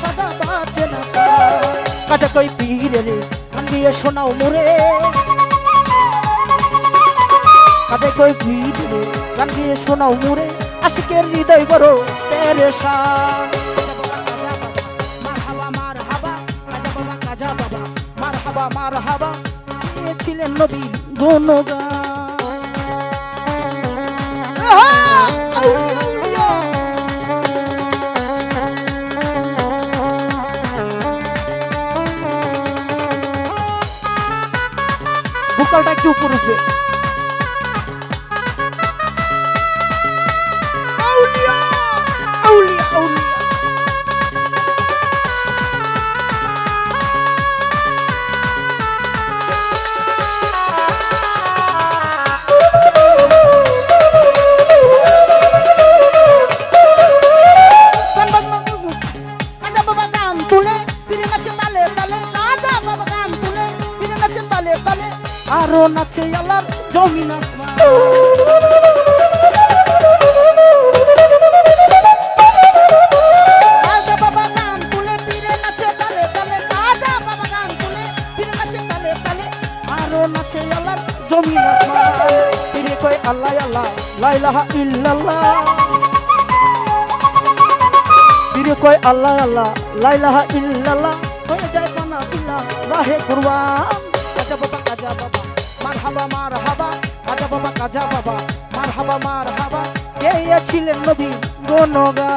সাজা পাচ্ছে না কাজা। কই পীরে রে দিয়ে শোনাও মোরে। কাজে কই ভিড় রে দিয়ে শোনাও মুরে। আশিকের হৃদয় বড় পেরেশান। মার হাবা মার হাবা কাজা বাবা কাজা বাবা মার হাবা মার হাবা। ছিলেন নবী গুণগান? ভোকালটা একটু উপর তালে তালে আরও নাচে আল্লাহর জমিন আসমান ফিরে কই আল্লাহ আল্লাহ, লা ইলাহা ইল্লাল্লাহ। ফিরে কই আল্লাহ আল্লাহ, লা ইলাহা ইল্লাল্লাহ। হয়ে যায় পানা ইল্লাহ রাহে কুরবান। কাজা বাবা কাজা বাবা। হাবা হাবা আচ্ছা বাবা, কাজা বাবা হাবা কে ছিলেন নবী গনগা?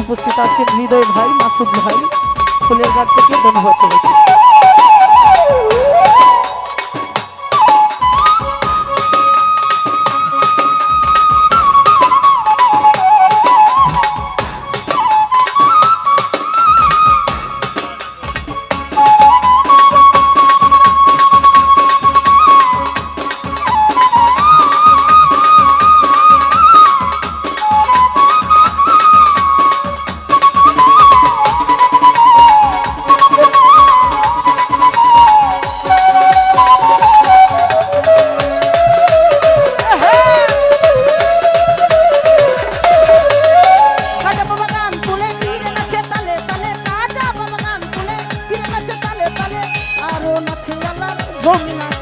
উপস্থিত আছেন হৃদয় ভাই, মাসুদ ভাই, ফুলের গাছ থেকে ধন্যবাদ সবাইকে। বন্ধু